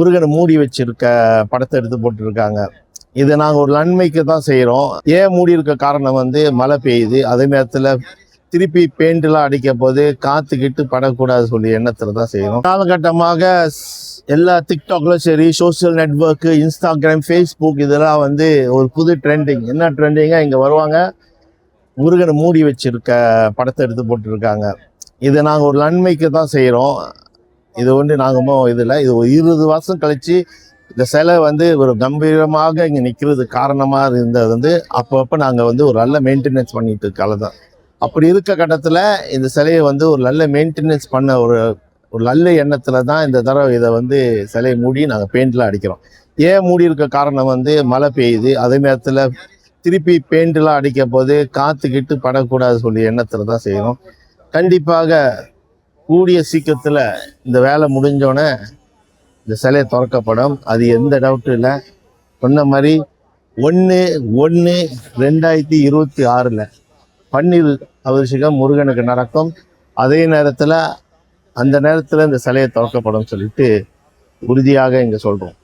முருகனை மூடி வச்சிருக்க படத்தை எடுத்து போட்டிருக்காங்க. இதை நாங்கள் ஒரு நன்மைக்கு தான் செய்கிறோம் ஏன் மூடி இருக்க காரணம் வந்து மழை பெய்யுது. அதே நேரத்தில் திருப்பி பெயிண்ட்லாம் அடிக்க போது காத்துக்கிட்டு படக்கூடாது சொல்லி எண்ணத்தில் தான் செய்கிறோம் காலகட்டமாக எல்லா டிக்டாக்லும் சரி சோஷியல் நெட்வொர்க்கு இன்ஸ்டாகிராம் ஃபேஸ்புக் இதெல்லாம் வந்து ஒரு புது ட்ரெண்டிங் என்ன ட்ரெண்டிங்காக இங்கே வருவாங்க? முருகனை மூடி வச்சிருக்க படத்தை எடுத்து போட்டிருக்காங்க. இதை நாங்கள் ஒரு நன்மைக்கு தான் செய்கிறோம் இது வந்து நாங்கள் இதில் இது ஒரு இருபது வருஷம் கழித்து இந்த சிலை வந்து ஒரு கம்பீரமாக இங்கே நிற்கிறது காரணமாக இருந்தது வந்து அப்பப்போ நாங்கள் வந்து ஒரு நல்ல மெயின்டெனன்ஸ் பண்ணிட்டு இருக்கால தான் அப்படி இருக்க கட்டத்தில் இந்த சிலையை வந்து ஒரு நல்ல மெயின்டெனன்ஸ் பண்ண ஒரு ஒரு நல்ல எண்ணத்தில் தான் இந்த தடவை இதை வந்து சிலையை மூடி நாங்கள் பெயிண்ட்லாம் அடிக்கிறோம். ஏன் மூடி இருக்க காரணம் வந்து மழை பெய்யுது அதே நேரத்தில் திருப்பி பெயிண்ட்லாம் அடிக்க போது காற்றுக்கிட்டு படக்கூடாது சொல்லி எண்ணத்தில் தான் செய்கிறோம் கண்டிப்பாக கூடிய சீக்கிரத்தில் இந்த வேலை முடிஞ்சோடனே இந்த சிலையை திறக்கப்படும். அது எந்த டவுட்டும் இல்லை. சொன்ன மாதிரி ஒன்று ஒன்று ரெண்டாயிரத்தி இருபத்தி ஆறில் பன்னீர் அபிஷேகம் முருகனுக்கு நடக்கும். அதே நேரத்தில் அந்த நேரத்தில் இந்த சிலையை திறக்கப்படும் சொல்லிட்டு உறுதியாக இங்கே சொல்கிறோம்